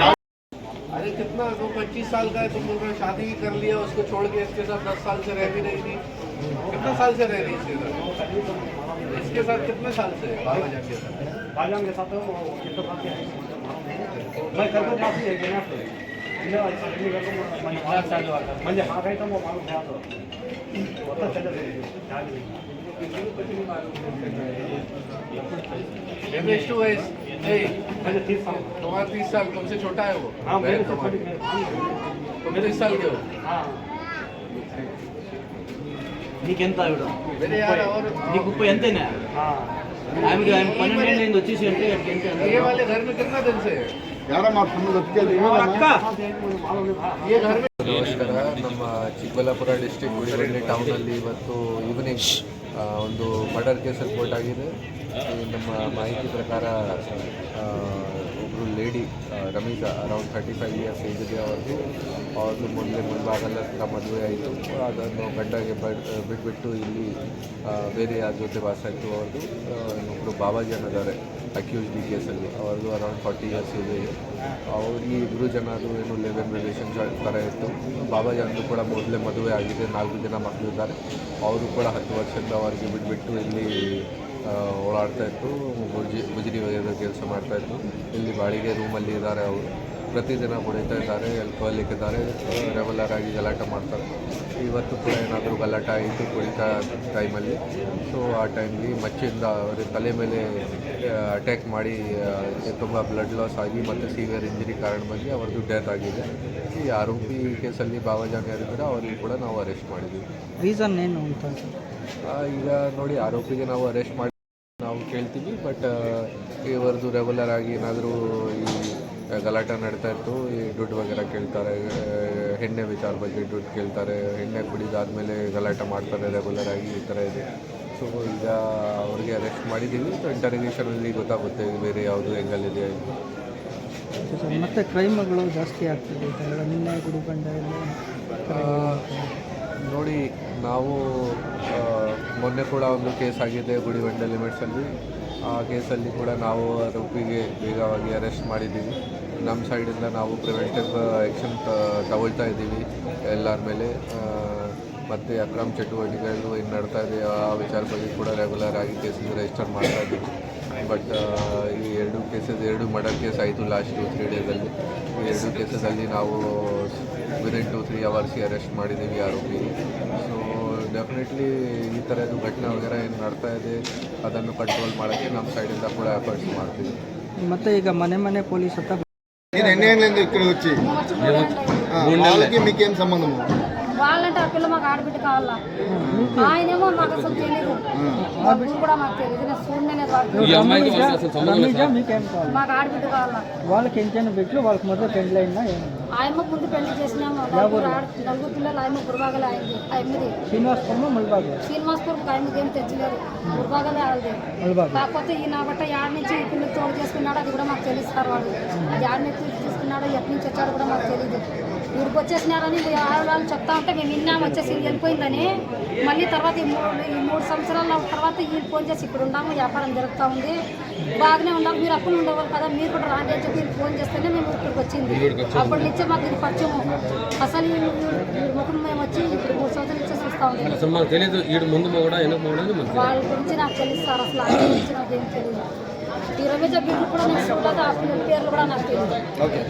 है अरे कितना वो पच्चीस साल का है तुम बोल रहे हो शादी भी कर लिया उसको छोड़ के इसके साथ दस साल से रह भी नहीं थी कितने साल से रह रही साथ इसके साथ कितने साल से बाबा जान के साथ भाजन के साथ वो कितना बात है मैं घर को माफी है कि ना म्हणजे हा काही तर मग माणूस घ्या तो आता त्याच्यात ये बेस्ट हुआ इस नहीं म्हणजे तीस साल तुम्हारा तीस साल तुमसे छोटा है वो हाँ मेरे बहन से तुम्हारी। थोड़ी तुम तीस साल के हो हाँ నీకెంత ఆవిడ मेरे यार और నీకు ముప్పై ఎంతేనా हाँ ఆమెకి ఆమె పన్నెండు ఏళ్ళు వచ్చేసి అంటే ఆమెకి ఎంత ನಮಸ್ಕಾರ ನಮ್ಮ ಚಿಕ್ಕಬಳ್ಳಾಪುರ ಡಿಸ್ಟಿಕ್ ಟೌನ್ ಟೌನಲ್ಲಿ ಇವತ್ತು ಈವ್ನಿಂಗ್ ಒಂದು ಮರ್ಡರ್ ಕೇಸ್ ರಿಪೋರ್ಟ್ ಆಗಿದೆ. ನಮ್ಮ ಮಾಹಿತಿ ಪ್ರಕಾರ ಒಬ್ಬರು lady Rameeza around thirty five years age ಇದೆ ಅವ್ರದ್ದು ಅವ್ರದ್ದು ಮೊದಲೇ ಮುಂಭಾಗಲ್ಲ ಮದುವೆ ಆಯಿತು. ಅದನ್ನು ಬಡ್- ಬಿಟ್ಬಿಟ್ಟು ಇಲ್ಲಿ ಬೇರೆ ಯಾರ ಜೊತೆ ವಾಸ ಆಯಿತು ಅವ್ರದ್ದು. ಇನ್ನೊಬ್ಬರು ಬಾಬಾಜಿ ಅನ್ನೋದಾರೆ ಅಕ್ಯೂಸ್ ಡಿ ಕೇಸಲ್ಲಿ ಅವ್ರದ್ದು ಅರೌಂಡ್ ಫಾರ್ಟಿ ಇಯರ್ಸ್ ಇದೆ ಅವ್ರಿಗೆ ಇಬ್ಬರು ಜನರು ಏನು ಲೆವೆನ್ ರಿಲೇಷನ್ಸ್ ಥರ ಇತ್ತು. ಬಾಬಾಜಿ ಅಂದು ಕೂಡ ಮೊದಲೇ ಮದುವೆ ಆಗಿದೆ. ನಾಲ್ಕು ಜನ ಮಕ್ಕಳಿದ್ದಾರೆ ಅವರು ಕೂಡ ಹತ್ತು ವರ್ಷದಿಂದ ಅವರಿಗೆ ಬಿಟ್ಬಿಟ್ಟು ಇಲ್ಲಿ ಇತ್ತು ಗುಜಿ ಗುಜರಿ ಒಗೆಯೋದು ಕೆಲಸ ಮಾಡ್ತಾ ಇತ್ತು. ಇಲ್ಲಿ ಬಾಡಿಗೆ ರೂಮಲ್ಲಿ ಇದ್ದಾರೆ ಅವರು. ಪ್ರತಿದಿನ ಕುಡಿತಾ ಇದ್ದಾರೆ ಆಲ್ಕೋಹಾಲಿಕ್ ಇದ್ದಾರೆ ರೆಗ್ಯುಲರ್ ಆಗಿ ಗಲಾಟೆ ಮಾಡ್ತಾರೆ. ಇವತ್ತು ಕೂಡ ಏನಾದರೂ ಗಲಾಟೆ ಆಯಿತು ಕುಡಿತಾ ಟೈಮಲ್ಲಿ. ಸೊ ಆ ಟೈಮ್ಲಿ ಮಚ್ಚಿಂದ ಅವರ ತಲೆ ಮೇಲೆ ಅಟ್ಯಾಕ್ ಮಾಡಿ ತುಂಬ ಬ್ಲಡ್ ಲಾಸ್ ಆಗಿ ಮತ್ತು ಸಿವಿಯರ್ ಕಾರಣ ಕಾರಣವಾಗಿ ಅವ್ರದ್ದು ಡೆತ್ ಆಗಿದೆ. ಈ ಆರೋಪಿ ಕೇಸಲ್ಲಿ ಬಾಬಾಜಾನ್ ಯಾರಿದ್ದಾರೆ ಅವ್ರಿಗೆ ಕೂಡ ನಾವು ಅರೆಸ್ಟ್ ಮಾಡಿದ್ದೀವಿ. ರೀಸನ್ ಏನು ಅಂತ? ಈಗ ನೋಡಿ ಆರೋಪಿಗೆ ನಾವು ಅರೆಸ್ಟ್ ಮಾಡಿ ನಾವು ಕೇಳ್ತೀವಿ ಬಟ್ ಇವರದು ರೆಗ್ಯುಲರ್ ಆಗಿ ಏನಾದರೂ ಈ ಗಲಾಟೆ ನಡೀತಾ ಇತ್ತು ಈ ದುಡ್ಡು ವಗೇರ ಕೇಳ್ತಾರೆ ಹೆಣ್ಣೆ ಎಣ್ಣೆ ವಿಚಾರ ಬಗ್ಗೆ ದುಡ್ಡು ಕೇಳ್ತಾರೆ ಎಣ್ಣೆ ಕುಡಿದಾದಮೇಲೆ ಗಲಾಟೆ ಮಾಡ್ತಾರೆ ರೆಗ್ಯುಲರ್ ಆಗಿ ಈ ಥರ ಇದೆ. ಸೊ ಈಗ ಅವ್ರಿಗೆ ಅರೆಸ್ಟ್ ಮಾಡಿದ್ದೀವಿ ಸೊ ಇಂಟರ್ಗೇಷನಲ್ಲಿ ಗೊತ್ತಾಗುತ್ತೆ ಬೇರೆ ಯಾವುದು ಹೆಂಗಲ್ಲಿದೆ ಮತ್ತೆ ಕ್ರೈಮ್ಗಳು ಜಾಸ್ತಿ ಆಗ್ತಿದೆ ನಿನ್ನೆ ಗುಡಿಬಂಡ ನೋಡಿ ನಾವು ಮೊನ್ನೆ ಕೂಡ ಒಂದು ಕೇಸ್ ಆಗಿದೆ ಗುಡಿಬಂಡೆ ಲಿಮಿಟ್ಸಲ್ಲಿ ಆ ಕೇಸಲ್ಲಿ ಕೂಡ ನಾವು ಆರೋಪಿಗೆ ಬೇಗವಾಗಿ ಅರೆಸ್ಟ್ ಮಾಡಿದ್ದೀವಿ. ನಮ್ಮ ಸೈಡಿಂದ ನಾವು ಪ್ರಿವೆಂಟಿವ್ ಆ್ಯಕ್ಷನ್ ತಗೊಳ್ತಾ ಇದ್ದೀವಿ ಎಲ್ಲರ ಮೇಲೆ. ಮತ್ತು ಅಕ್ರಮ ಚಟುವಟಿಕೆಗಳು ಏನು ನಡ್ತಾ ಇದೆ. ಆ ವಿಚಾರ ಬಗ್ಗೆ ಕೂಡ ರೆಗ್ಯುಲರ್ ಆಗಿ ಕೇಸಸ್ ರಿಜಿಸ್ಟರ್ ಮಾಡ್ತಾ ಇದ್ದೀವಿ. ಬಟ್ ಈ ಎರಡು ಕೇಸಸ್ ಎರಡು ಮರ್ಡರ್ ಕೇಸ್ ಆಯಿತು ಲಾಸ್ಟ್ ಟು ತ್ರೀ ಡೇಸಲ್ಲಿ ಈ ಎರಡು ಕೇಸಸಲ್ಲಿ ನಾವು ವಿದಿನ್ ಟು ತ್ರೀ ಅವರ್ಸ್ಗೆ ಅರೆಸ್ಟ್ ಮಾಡಿದ್ದೀವಿ ಆರೋಪಿ. ಸೊ ಡೆಫಿನೆಟ್ಲಿ ಈ ಥರದ್ದು ಘಟನೆ ವಗೇರ ಏನು ನಡ್ತಾ ಇದೆ, ಅದನ್ನು ಕಂಟ್ರೋಲ್ ಮಾಡೋಕ್ಕೆ ನಮ್ಮ ಸೈಡಿಂದ ಕೂಡ ಎಫರ್ಟ್ಸ್ ಮಾಡ್ತೀವಿ. ಮತ್ತು ಈಗ ಮನೆ ಮನೆ ಪೊಲೀಸ್ ಹತ್ರ నేను ఎన్ని ఏళ్ళైంది ఇక్కడ వచ్చి? ఆ, వాళ్ళకి మీకేం సంబంధము? వాళ్ళంటే ఆ పిల్ల మాకు ఆడబిడ్డ కావాలా? ఆయనేమో మాకు అసలు తెలియదు కూడా మాకు తెలియదు నేను మీకేం కావాలి? మాకు ఆడబిడ్డ కావాలా? వాళ్ళకి ఎంతైనా బిడ్డలు? వాళ్ళకి మొదలు పెండ్లి అయినా ఆయమ్మ ముందు పెళ్ళి చేసినాము. నలుగురు ఆడ నలుగురు పిల్లలు ఆయమ్మ గురుబాగలే అయింది ఆయమ్మది. శ్రీనివాసపురము మల్బాగ్? శ్రీనివాస్పూర్ ఆయమ్మకి ఏం తెచ్చలేదు. గురుబాగలే ఆడది మల్బాగ్. కాకపోతే ఈ నా బట్ట యాడ్ నుంచి ఈ పిల్లలు తోడు చేసుకున్నాడు అది కూడా మాకు తెలుస్తారు వాడు యాడ్ నుంచి తీసుకున్నాడు ఎక్కడి నుంచి వచ్చాడు కూడా మాకు తెలియదు ఊరికి వచ్చేసినారని ఆడవాళ్ళు చెప్తా ఉంటే మేము విన్నాము వచ్చేసి వెళ్ళిపోయిందని. మళ్ళీ తర్వాత ఈ మూడు ఈ మూడు సంవత్సరాల తర్వాత వీళ్ళు ఫోన్ చేసి ఇక్కడ ఉన్నాము వ్యాపారం జరుగుతూ ఉంది. బాగానే ఉన్నాము మీరు అప్పుడు ఉండేవాళ్ళు కదా మీరు కూడా రాండి అని చెప్పి వీళ్ళు ఫోన్ చేస్తేనే మేము ఇక్కడికి వచ్చింది. అప్పటి నుంచే మాకు ఇది పరిచయం అసలు ముఖం మేము వచ్చి ఇప్పుడు మూడు సంవత్సరాల నుంచి చూస్తూ ఉంది వాళ్ళ గురించి నాకు తెలుసు సార్ అసలు గురించి నాకు ఏం తెలియదు ఈ రమేష్ బిల్లు కూడా నేను చూడలేదు ఆ పిల్లల పేర్లు కూడా నాకు తెలియదు ఓకే